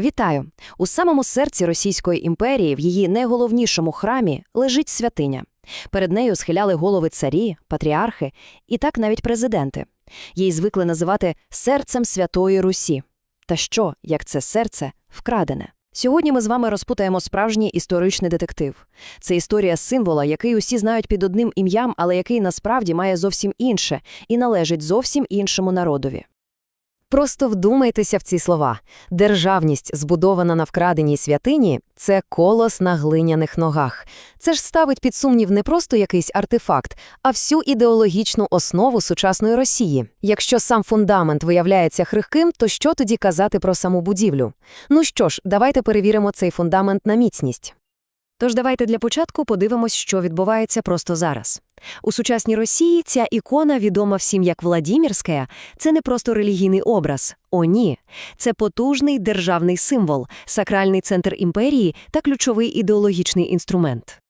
Вітаю! У самому серці Російської імперії, в її найголовнішому храмі, лежить святиня. Перед нею схиляли голови царі, патріархи і так навіть президенти. Їй звикли називати серцем Святої Русі. Та що, як це серце, вкрадене? Сьогодні ми з вами розпутаємо справжній історичний детектив. Це історія символа, який усі знають під одним ім'ям, але який насправді має зовсім інше і належить зовсім іншому народові. Просто вдумайтеся в ці слова. Державність, збудована на вкраденій святині, це колос на глиняних ногах. Це ж ставить під сумнів не просто якийсь артефакт, а всю ідеологічну основу сучасної Росії. Якщо сам фундамент виявляється хрихким, то що тоді казати про саму будівлю? Ну що ж, давайте перевіримо цей фундамент на міцність. Тож давайте для початку подивимось, що відбувається просто зараз. У сучасній Росії ця ікона, відома всім як Владімірська, це не просто релігійний образ. О, ні. Це потужний державний символ, сакральний центр імперії та ключовий ідеологічний інструмент.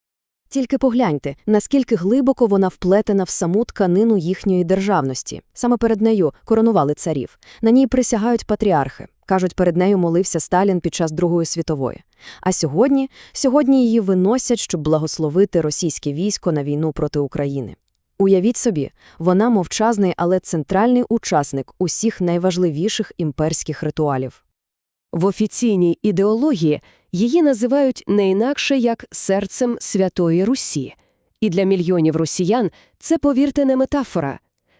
Тільки погляньте, наскільки глибоко вона вплетена в саму тканину їхньої державності. Саме перед нею коронували царів. На ній присягають патріархи. Кажуть, перед нею молився Сталін під час Другої світової. А сьогодні, сьогодні її виносять, щоб благословити російське військо на війну проти України. Уявіть собі, вона мовчазний, але центральний учасник усіх найважливіших імперських ритуалів. В офіційній ідеології її називають не інакше як серцем Святої Русі. І для мільйонів росіян це, повірте, не метафора.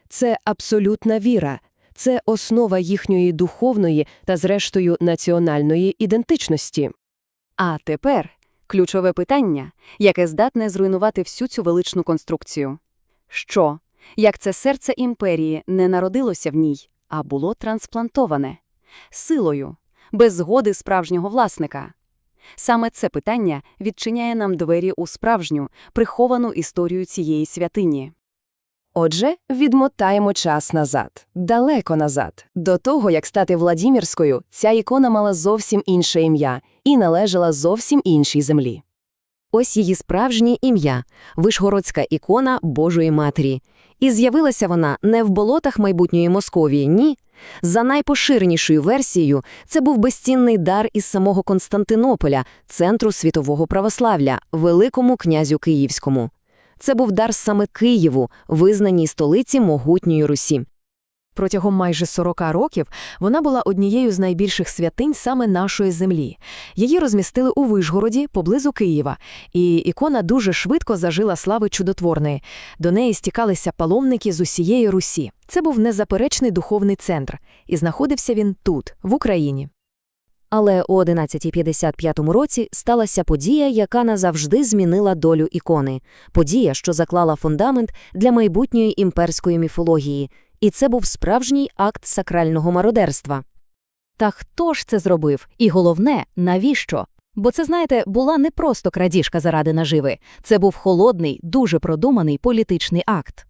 Це абсолютна віра, це основа їхньої духовної та, зрештою, національної ідентичності. А тепер ключове питання, яке здатне зруйнувати всю цю величну конструкцію. Що, як це серце імперії не народилося в ній, а було трансплантоване? Силою, без згоди справжнього власника? Саме це питання відчиняє нам двері у справжню, приховану історію цієї святині. Отже, відмотаємо час назад, далеко назад. До того, як стати Владімірською, ця ікона мала зовсім інше ім'я і належала зовсім іншій землі. Ось її справжнє ім'я – Вишгородська ікона Божої Матері. І з'явилася вона не в болотах майбутньої Московії, ні. За найпоширенішою версією, це був безцінний дар із самого Константинополя, центру світового православля, Великому князю Київському. Це був дар саме Києву, визнаній столиці могутньої Русі. Протягом майже 40 років вона була однією з найбільших святинь саме нашої землі. Її розмістили у Вишгороді, поблизу Києва, і ікона дуже швидко зажила слави чудотворної. До неї стікалися паломники з усієї Русі. Це був незаперечний духовний центр, і знаходився він тут, в Україні. Але у 1155 році сталася подія, яка назавжди змінила долю ікони. Подія, що заклала фундамент для майбутньої імперської міфології. І це був справжній акт сакрального мародерства. Та хто ж це зробив? І головне, навіщо? Бо це, знаєте, була не просто крадіжка заради наживи. Це був холодний, дуже продуманий політичний акт.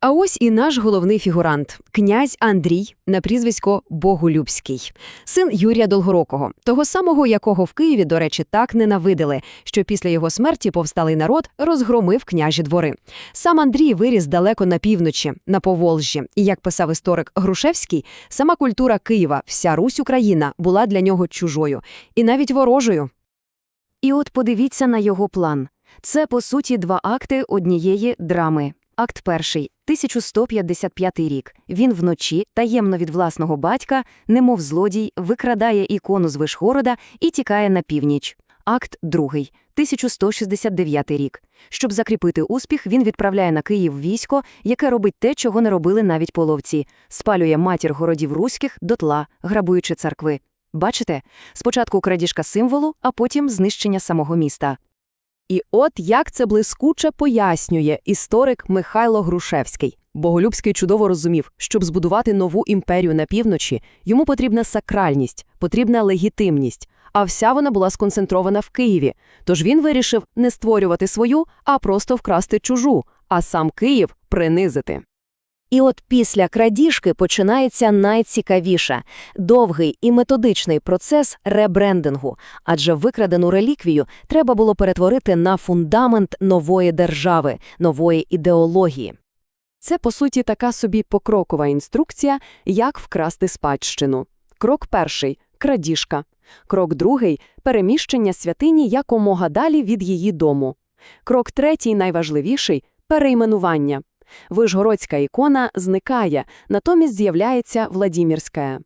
А ось і наш головний фігурант князь Андрій на прізвисько Боголюбський, син Юрія Долгорокого, того самого, якого в Києві, до речі, так ненавидили, що після його смерті повсталий народ розгромив княжі двори. Сам Андрій виріс далеко на півночі, на Поволжі, і як писав історик Грушевський, сама культура Києва, вся Русь Україна була для нього чужою і навіть ворожою. І от подивіться на його план. Це, по суті, два акти однієї драми. Акт перший, 1155 рік. Він вночі, таємно від власного батька, немов злодій, викрадає ікону з Вишгорода і тікає на північ. Акт другий, 1169 рік. Щоб закріпити успіх, він відправляє на Київ військо, яке робить те, чого не робили навіть половці, спалює матір городів руських дотла, грабуючи церкви. Бачите? Спочатку крадіжка символу, а потім знищення самого міста. І от як це блискуче пояснює історик Михайло Грушевський. Боголюбський чудово розумів, щоб збудувати нову імперію на півночі, йому потрібна сакральність, потрібна легітимність, а вся вона була сконцентрована в Києві. Тож він вирішив не створювати свою, а просто вкрасти чужу, а сам Київ принизити. І от після крадіжки починається найцікавіше – довгий і методичний процес ребрендингу, адже викрадену реліквію треба було перетворити на фундамент нової держави, нової ідеології. Це, по суті, така собі покрокова інструкція, як вкрасти спадщину. Крок перший крадіжка. Крок другий – переміщення святині якомога далі від її дому. Крок третій, найважливіший – перейменування. Вишгородська ікона зникає, натомість з'являється Владімірська.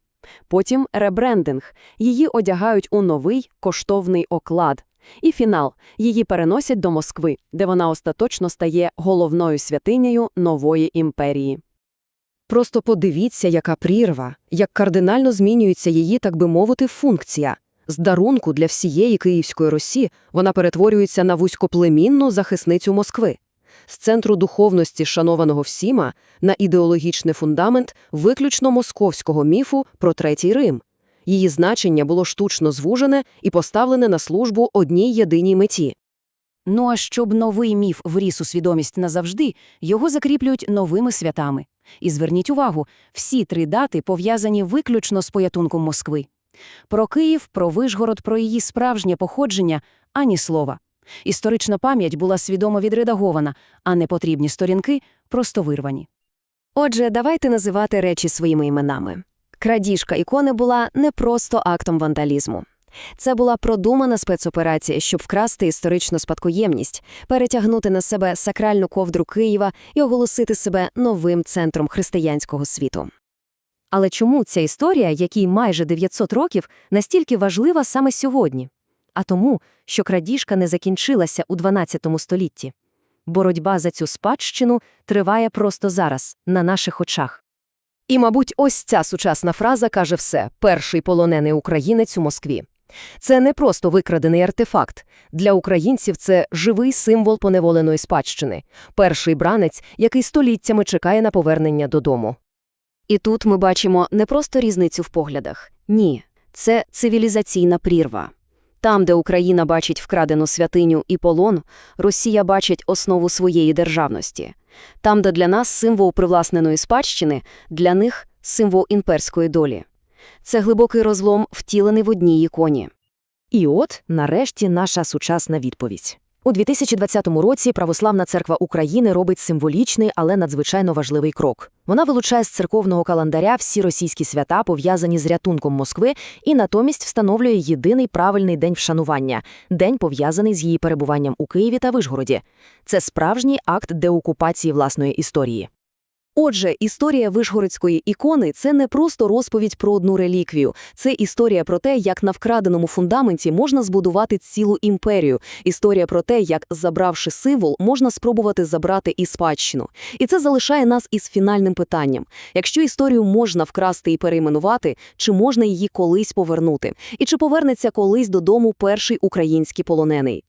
Потім ребрендинг. Її одягають у новий коштовний оклад. І фінал. Її переносять до Москви, де вона остаточно стає головною святинею нової імперії. Просто подивіться, яка прірва, як кардинально змінюється її, так би мовити, функція. З дарунку для всієї Київської Росі вона перетворюється на вузькоплемінну захисницю Москви. З центру духовності, шанованого всіма, на ідеологічний фундамент виключно московського міфу про Третій Рим. Її значення було штучно звужене і поставлене на службу одній єдиній меті. Ну а щоб новий міф вріс у свідомість назавжди, його закріплюють новими святами. І зверніть увагу, всі три дати пов'язані виключно з порятунком Москви. Про Київ, про Вишгород, про її справжнє походження – ані слова. Історична пам'ять була свідомо відредагована, а непотрібні сторінки – просто вирвані. Отже, давайте називати речі своїми іменами. Крадіжка ікони була не просто актом вандалізму. Це була продумана спецоперація, щоб вкрасти історичну спадкоємність, перетягнути на себе сакральну ковдру Києва і оголосити себе новим центром християнського світу. Але чому ця історія, якій майже 900 років, настільки важлива саме сьогодні? А тому, що крадіжка не закінчилася у 12 столітті. Боротьба за цю спадщину триває просто зараз, на наших очах. І, мабуть, ось ця сучасна фраза каже все – перший полонений українець у Москві. Це не просто викрадений артефакт. Для українців це живий символ поневоленої спадщини, перший бранець, який століттями чекає на повернення додому. І тут ми бачимо не просто різницю в поглядах. Ні, це цивілізаційна прірва. Там, де Україна бачить вкрадену святиню і полон, Росія бачить основу своєї державності. Там, де для нас символ привласненої спадщини, для них символ імперської долі. Це глибокий розлом, втілений в одній іконі. І от, нарешті, наша сучасна відповідь. У 2020 році Православна церква України робить символічний, але надзвичайно важливий крок. Вона вилучає з церковного календаря всі російські свята, пов'язані з рятунком Москви, і натомість встановлює єдиний правильний день вшанування – день, пов'язаний з її перебуванням у Києві та Вишгороді. Це справжній акт деокупації власної історії. Отже, історія вишгородської ікони – це не просто розповідь про одну реліквію. Це історія про те, як на вкраденому фундаменті можна збудувати цілу імперію. Історія про те, як, забравши символ, можна спробувати забрати і спадщину. І це залишає нас із фінальним питанням. Якщо історію можна вкрасти і перейменувати, чи можна її колись повернути? І чи повернеться колись додому перший український полонений?